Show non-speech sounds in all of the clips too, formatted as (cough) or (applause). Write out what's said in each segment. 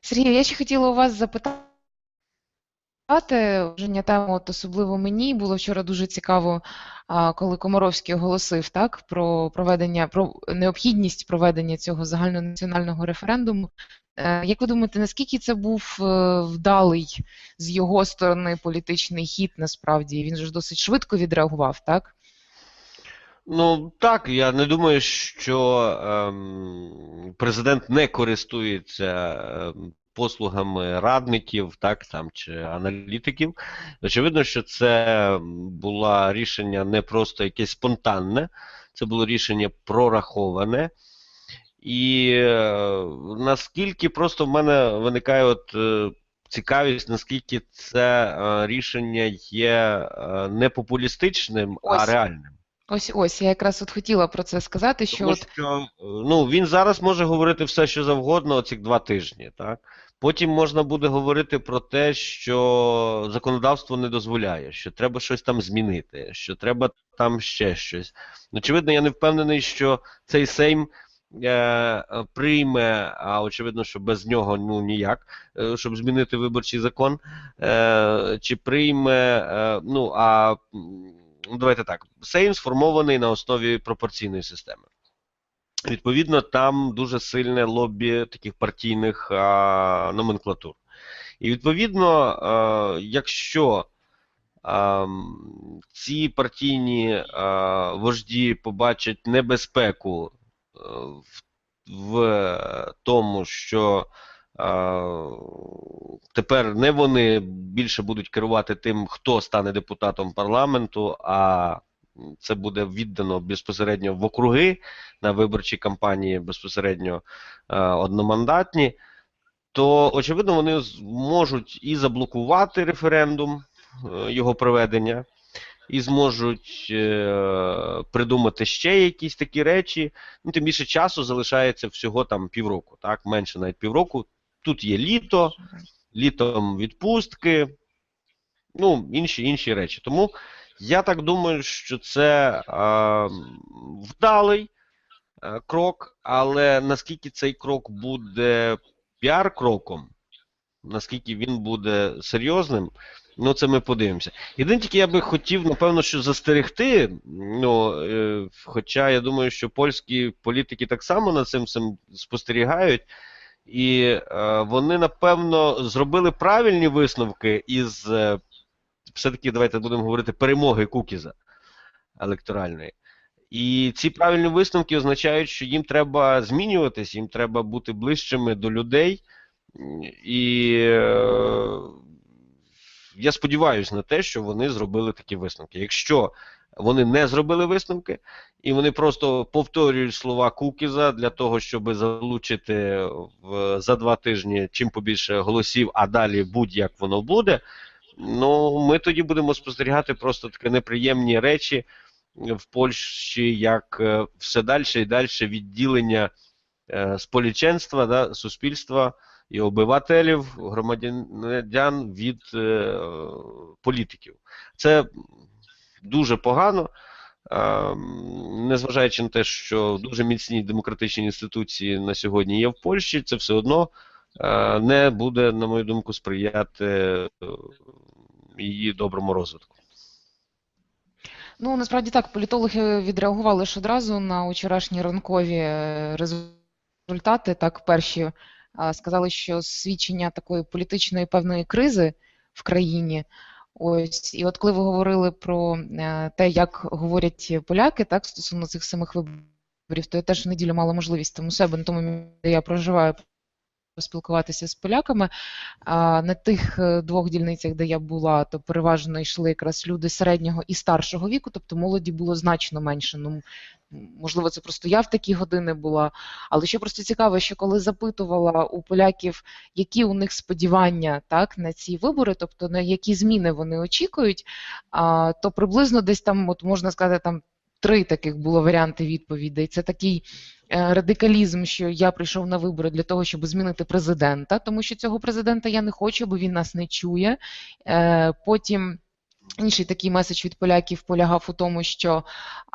Сергій, я ще хотіла у вас запитати. Враження тему, от особливо мені було вчора дуже цікаво, коли Комаровський оголосив так про проведення про необхідність проведення цього загальнонаціонального референдуму. Е, Як ви думаєте, наскільки це був е, вдалий з його сторони політичний хід насправді? Він ж досить швидко відреагував, так? Ну так, я не думаю, що ем, президент не користується ем, послугами радників, так там чи аналітиків. Очевидно, що це було рішення не просто якесь спонтанне, це було рішення прораховане. І е, наскільки просто в мене виникає от е, цікавість, наскільки це е, рішення є е, не популістичним, а реальним. Ось ось я якраз от хотіла про це сказати, що Тому от що ну, він зараз може говорити все, що завгодно, оці два тижні, так? Потім можна буде говорити про те, що законодавство не дозволяє, що треба щось там змінити, що треба там ще щось. Очевидно, я не впевнений, що цей Сейм е, прийме, а очевидно, що без нього ну ніяк, е, щоб змінити виборчий закон, е, чи прийме, е, ну а ну, давайте так, Сейм сформований на основі пропорційної системи. Відповідно, там дуже сильне лобі таких партійних а, номенклатур. І відповідно, а, якщо а, ці партійні а, вожді побачать небезпеку е, в, в тому, що тепер не вони більше будуть керувати тим, хто стане депутатом парламенту, а це буде віддано безпосередньо в округи на виборчій кампанії безпосередньо е, одномандатні, то очевидно вони зможуть і заблокувати референдум, е, його проведення, і зможуть е, придумати ще якісь такі речі. Ну, тим більше часу залишається всього там півроку, так, менше навіть півроку. Тут є літо, літом відпустки, ну, інші інші речі. Тому я так думаю, що це е, вдалий е, крок, але наскільки цей крок буде піар-кроком, наскільки він буде серйозним, ну це ми подивимося. Єдине тільки я би хотів, напевно, що застерегти. Ну, е, хоча я думаю, що польські політики так само над цим спостерігають. І е, вони, напевно, зробили правильні висновки із е, все-таки давайте будемо говорити перемоги Кукіза електоральної. І ці правильні висновки означають, що їм треба змінюватись, їм треба бути ближчими до людей. І е, я сподіваюся на те, що вони зробили такі висновки. Якщо вони не зробили висновки, і вони просто повторюють слова Кукіза для того, щоб залучити в, за два тижні чим побільше голосів, а далі будь-як воно буде. Ну, ми тоді будемо спостерігати просто такі неприємні речі в Польщі, як е, все далі і далі відділення е, споліченства, да, суспільства і обивателів, громадян від е, політиків. Це дуже погано. Е, Незважаючи на те, що дуже міцні демократичні інституції на сьогодні є в Польщі, це все одно е, не буде, на мою думку, сприяти е, її доброму розвитку. Ну, насправді так, політологи відреагували ж одразу на вчорашні ранкові е, результати. Так, перші сказали, що свідчення такої політичної певної кризи в країні. Ось, і от коли ви говорили про е, те, як говорять поляки, так, стосовно цих самих виборів, то я теж в неділю мала можливість там у себе на тому, де я проживаю, поспілкуватися з поляками. На тих е, двох дільницях, де я була, то переважно йшли якраз люди середнього і старшого віку, тобто молоді було значно менше. Ну, можливо, це просто я в такі години була. Але що просто цікаво, що коли запитувала у поляків, які у них сподівання так, на ці вибори, тобто на які зміни вони очікують, то приблизно десь там, от можна сказати, там. Три таких було варіанти відповідей. Це такий е, радикалізм, що я прийшов на вибори для того, щоб змінити президента, тому що цього президента я не хочу, бо він нас не чує. Е, потім Інший такий меседж від поляків полягав у тому, що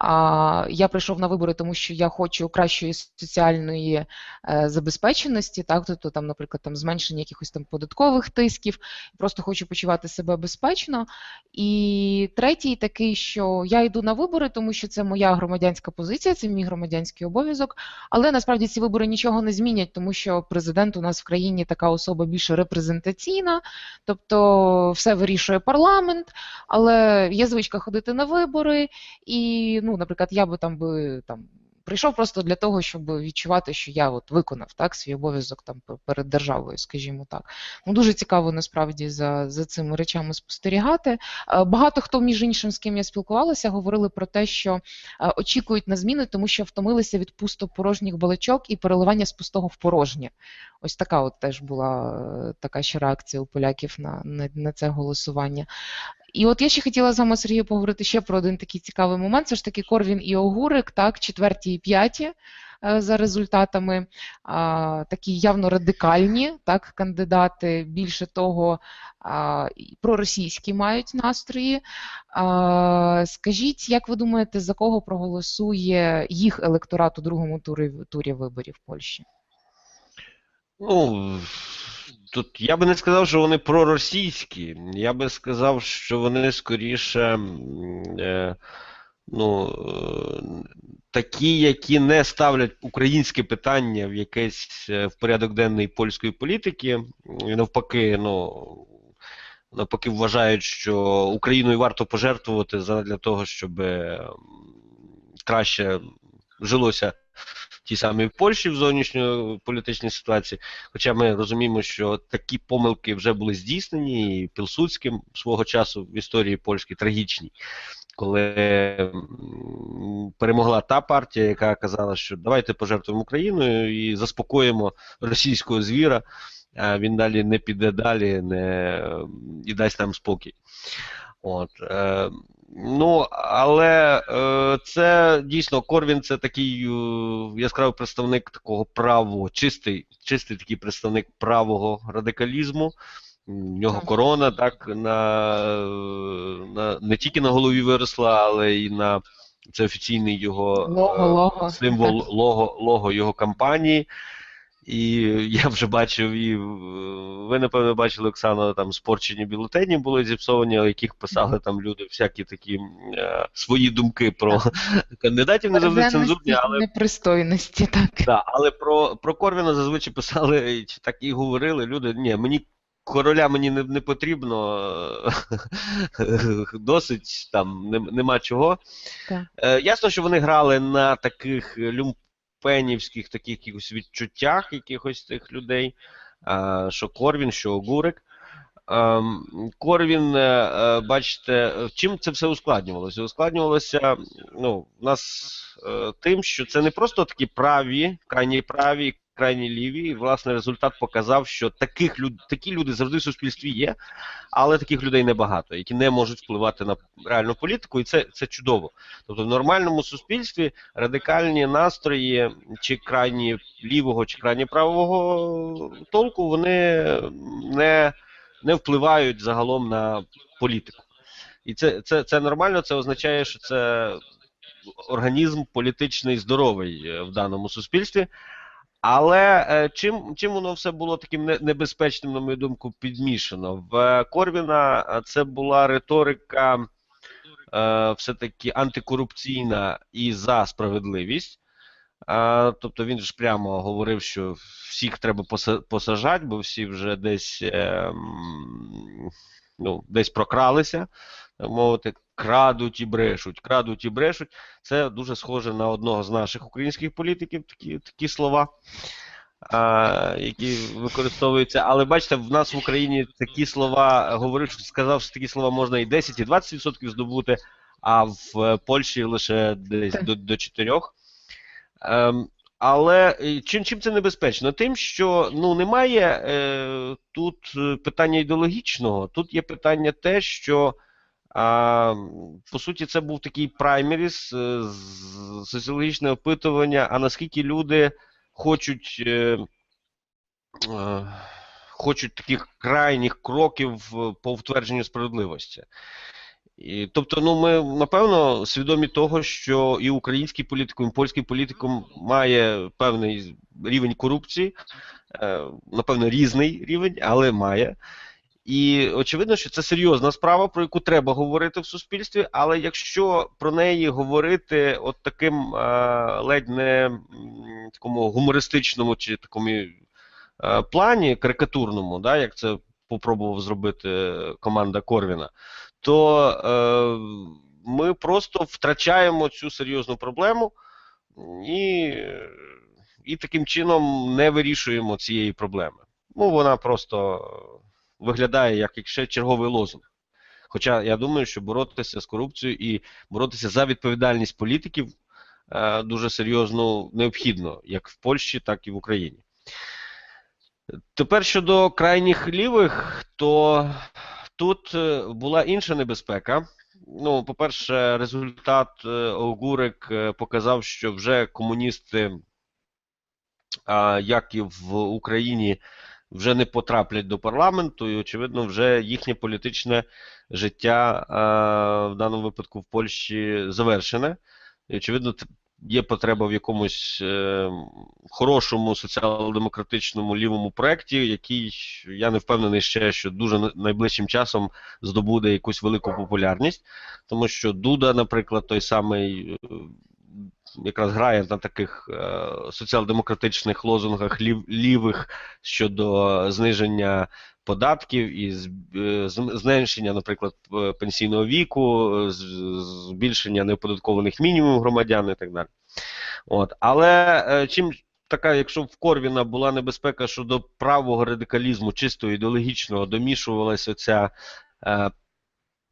а, я прийшов на вибори, тому що я хочу кращої соціальної е, забезпеченості, так, тобто там, наприклад, там зменшення якихось там податкових тисків, просто хочу почувати себе безпечно. І третій такий, що я йду на вибори, тому що це моя громадянська позиція, це мій громадянський обов'язок. Але насправді ці вибори нічого не змінять, тому що президент у нас в країні така особа більше репрезентаційна, тобто все вирішує парламент. Але є звичка ходити на вибори, і, ну, наприклад, я би там би там. Прийшов просто для того, щоб відчувати, що я от виконав так свій обов'язок там перед державою, скажімо так. Ну дуже цікаво насправді за, за цими речами спостерігати. Е, Багато хто, між іншим, з ким я спілкувалася, говорили про те, що е, очікують на зміни, тому що втомилися від пустопорожніх балачок і переливання з пустого в порожнє. Ось така от теж була е, така ще реакція у поляків на, на, на це голосування. І от я ще хотіла з вами, Сергію, поговорити ще про один такий цікавий момент. Це ж таки Корвін і Огурик, так, четверті і п'яті е, за результатами, а, такі явно радикальні так, кандидати. Більше того, а, проросійські мають настрої. А, скажіть, як ви думаєте, за кого проголосує їх електорат у другому турі, турі виборів в Польщі? Ну, тут я би не сказав, що вони проросійські. Я би сказав, що вони скоріше е, ну, е, такі, які не ставлять українське питання в якесь е, в порядок денний польської політики. І навпаки, ну. Навпаки, вважають, що Україною варто пожертвувати для того, щоб краще жилося ті самі в Польщі в зовнішньополітичній ситуації. Хоча ми розуміємо, що такі помилки вже були здійснені і Пілсудським свого часу в історії польській трагічній, коли перемогла та партія, яка казала, що давайте пожертвуємо Україною і заспокоїмо російського звіра. А він далі не піде далі не, і дасть нам спокій. От, е, ну, але е, це дійсно Корвін це такий е, яскравий представник такого правого, чистий, чистий такий представник правого радикалізму. У нього корона так на, на не тільки на голові виросла, але й на це офіційний його Лого, е, лого. символ лого, лого його кампанії. І (laughs) я вже бачив, і е, ви, напевно, бачили, Оксано, там спорчені бюлетені були зіпсовані, у яких писали там люди всякі такі е, свої думки про (laughs) кандидатів, не завжди цензурні, але непристойності, так. Да, але про, про Корвіна зазвичай писали, чи так і говорили люди. Ні, мені короля мені не, не потрібно, (laughs) досить там нем- нема чого. Так. Е, ясно, що вони грали на таких люмпенівських таких якихось відчуттях якихось тих людей, що Корвін, що Огурик. Ем, Корвін, е, е, бачите, чим це все ускладнювалося? Ускладнювалося ну, в нас е, тим, що це не просто такі праві, крайні праві, крайні ліві. Власне, результат показав, що таких люд, такі люди завжди в суспільстві є, але таких людей небагато, які не можуть впливати на реальну політику, і це, це чудово. Тобто в нормальному суспільстві радикальні настрої, чи крайні лівого, чи крайні правого толку, вони не не впливають загалом на політику. І це, це, це нормально, це означає, що це організм політичний здоровий в даному суспільстві. Але е, чим, чим воно все було таким небезпечним, на мою думку, підмішано? В е, Корвіна е, це була риторика все-таки антикорупційна і за справедливість. Тобто він ж прямо говорив, що всіх треба поса- посажати, бо всі вже десь, е, ну, десь прокралися, мовити, крадуть і брешуть, крадуть і брешуть. Це дуже схоже на одного з наших українських політиків, такі, такі слова, а, які використовуються. Але бачите, в нас в Україні такі слова говорив, що сказав, що такі слова можна і 10, і 20% здобути, а в Польщі лише десь до, до 4%. Ем, але е, чим, чим це небезпечно? Тим, що ну, немає е, тут е, питання ідеологічного, тут є питання те, що а, по суті це був такий праймеріс, е, соціологічне опитування, а наскільки люди хочуть, е, е, хочуть таких крайніх кроків по втвердженню справедливості. І, тобто, ну ми напевно свідомі того, що і український політикум, і польський політикум має певний рівень корупції, напевно, різний рівень, але має. І очевидно, що це серйозна справа, про яку треба говорити в суспільстві. Але якщо про неї говорити от таким е, ледь не такому гумористичному чи такому е, плані, карикатурному, да, як це попробував зробити команда Корвіна, то е, ми просто втрачаємо цю серйозну проблему і, і таким чином не вирішуємо цієї проблеми. Ну, вона просто виглядає як ще черговий лозунг. Хоча я думаю, що боротися з корупцією і боротися за відповідальність політиків е, дуже серйозно необхідно, як в Польщі, так і в Україні. Тепер щодо крайніх лівих, то тут е, була інша небезпека. Ну, по-перше, результат е, Огурик показав, що вже комуністи, як і в Україні, вже не потраплять до парламенту, і, очевидно, вже їхнє політичне життя а, в даному випадку в Польщі завершене. І, очевидно, є потреба в якомусь е, хорошому соціал-демократичному лівому проєкті, який я не впевнений ще, що дуже найближчим часом здобуде якусь велику популярність, тому що Дуда, наприклад, той самий. Е, Якраз грає на таких е, соціал-демократичних лозунгах лів, лівих щодо зниження податків і з- е, зменшення, наприклад, пенсійного віку, е, з- збільшення неоподаткованих мінімумів громадян і так далі. От. Але е, чим така, якщо в Корвіна була небезпека, що до правого радикалізму, чисто ідеологічного, домішувалася ця е,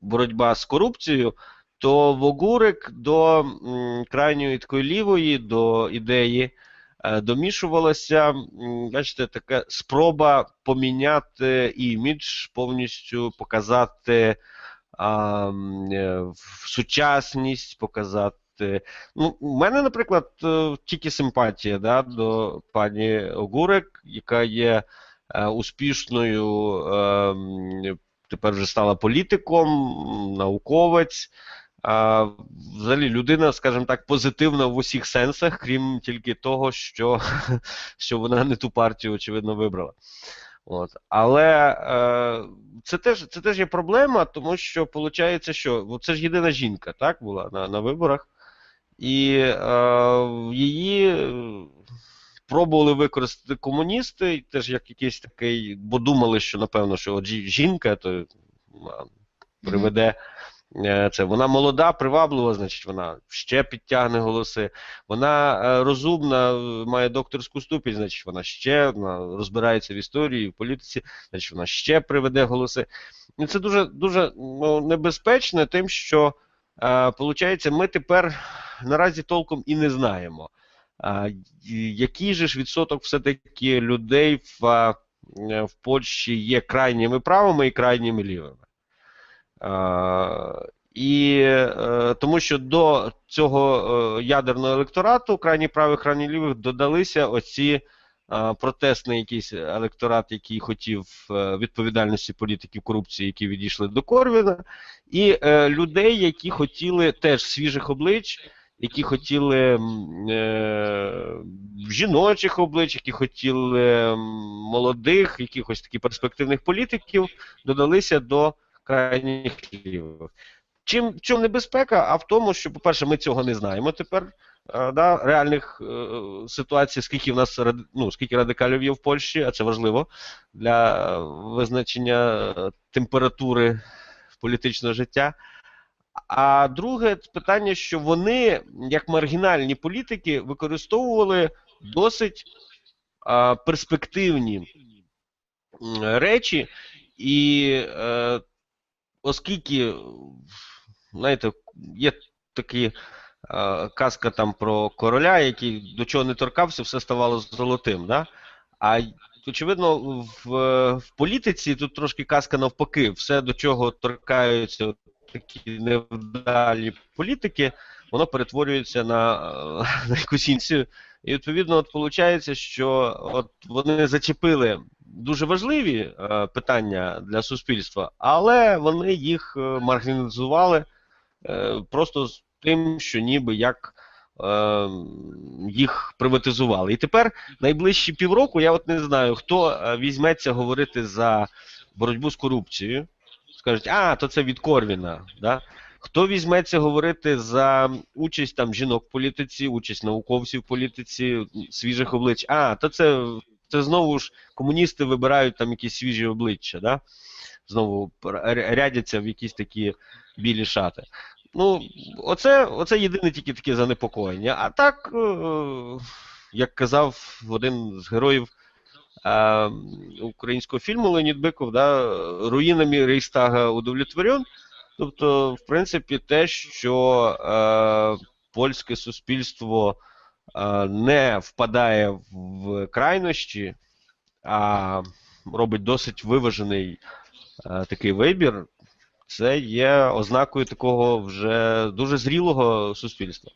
боротьба з корупцією, то Вогурик до крайньої такої лівої, до ідеї е, домішувалася, бачите, така спроба поміняти імідж, повністю показати а, е, сучасність, показати. Ну, у мене, наприклад, е, тільки симпатія да, до пані Огурик, яка є успішною, тепер вже стала політиком, науковець. А, взагалі людина, скажімо так, позитивна в усіх сенсах, крім тільки того, що, (laughs) що вона не ту партію, очевидно, вибрала. От. Але е, це, теж, це теж є проблема, тому що виходить, що це ж єдина жінка, так, була на, на виборах, і е, її е, пробували використати комуністи, теж як якийсь такий, бо думали, що напевно, що от жінка то а, приведе. Е, Це вона молода, приваблива, значить, вона ще підтягне голоси. Вона е, розумна, е, має докторську ступінь, значить, вона ще вона розбирається в історії, в політиці, значить, вона ще приведе голоси. І це дуже дуже ну, небезпечно, тим, що е, ми тепер наразі толком і не знаємо, е, який же ж відсоток все-таки людей в, е, в Польщі є крайніми правими і крайніми лівими. Е, І е, тому що до цього е, ядерного електорату, крайні правих, крайні лівих, додалися оці протестний якийсь електорат, який хотів відповідальності політиків корупції, які відійшли до Корвіна, і людей, які хотіли теж свіжих облич, які хотіли е, жіночих облич, які хотіли молодих, якихось таких перспективних політиків, додалися до крайніх лівих. Чим в чому небезпека? А в тому, що, по-перше, ми цього не знаємо тепер. е, Да, реальних е, ситуацій, скільки в нас ну, скільки радикалів є в Польщі, а це важливо для е, визначення е, температури політичного життя. А друге питання, що вони, як маргінальні політики, використовували досить а, перспективні речі, і е, оскільки, знаєте, є такі е, казка там про короля, який до чого не торкався, все ставало золотим. Да? А очевидно, в, в політиці тут трошки казка навпаки, все до чого торкаються такі невдалі політики, воно перетворюється на, е, (laughs) на якусь іншу. І відповідно, от виходить, що от вони зачепили дуже важливі е, питання для суспільства, але вони їх е, маргіналізували е, просто з тим, що ніби як їх приватизували. І тепер найближчі півроку я от не знаю, хто візьметься говорити за боротьбу з корупцією. Скажуть, а, то це від Корвіна. Да? Хто візьметься говорити за участь там жінок в політиці, участь науковців в політиці, свіжих облич? А, то це, це знову ж комуністи вибирають там якісь свіжі обличчя, да? знову рядяться в якісь такі білі шати. Ну, оце, оце єдине тільки таке занепокоєння. А так, е, як казав один з героїв е, українського фільму Леонід Биков, да, руїнами Рейхстага удовлетворен. Тобто, в принципі, те, що е, польське суспільство не впадає в крайнощі, а робить досить виважений такий вибір, це є ознакою такого вже дуже зрілого суспільства.